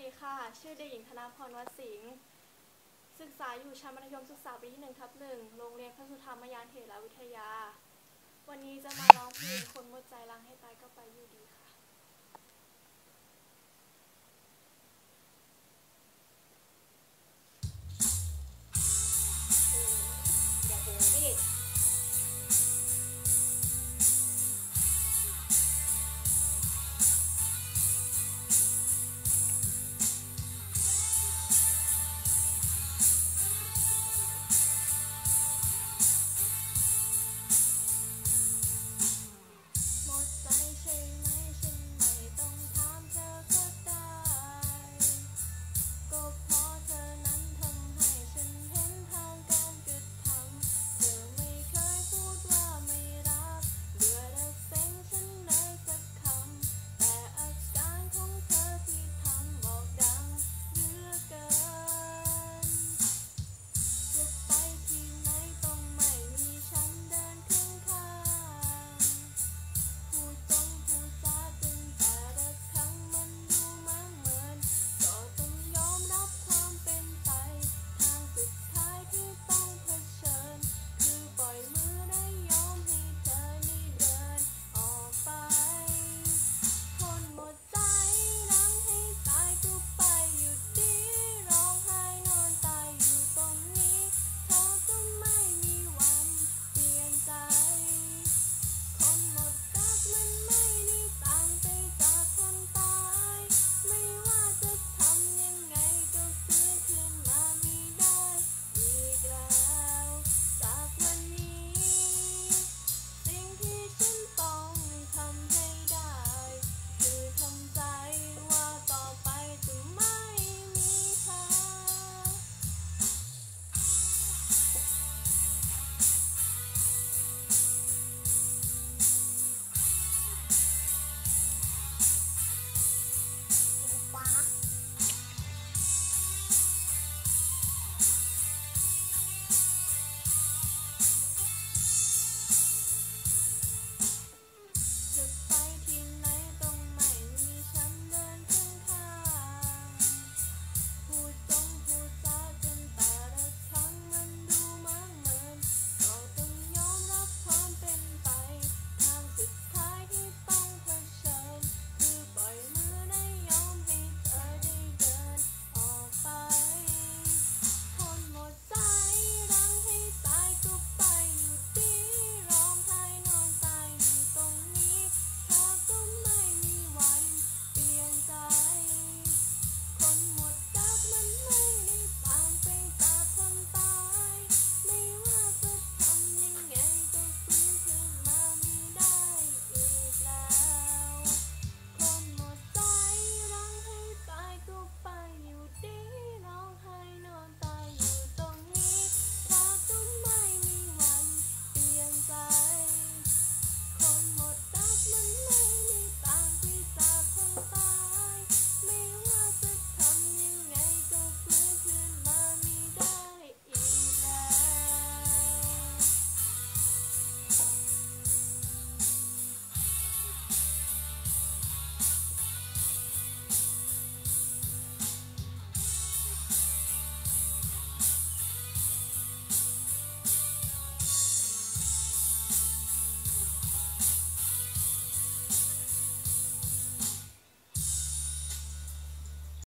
ดีค่ะ ชื่อเด็กหญิงธนาพรวัดสิงห์ศึกษาอยู่ชั้นมัธยมศึกษาปีที่หนึ่งทับหนึ่งโรงเรียนพระสุธรรมยานเถรวิทยา วันนี้จะมาร้องเพลงคนหมดใจรังให้ตายก็ไปอยู่ดีค่ะ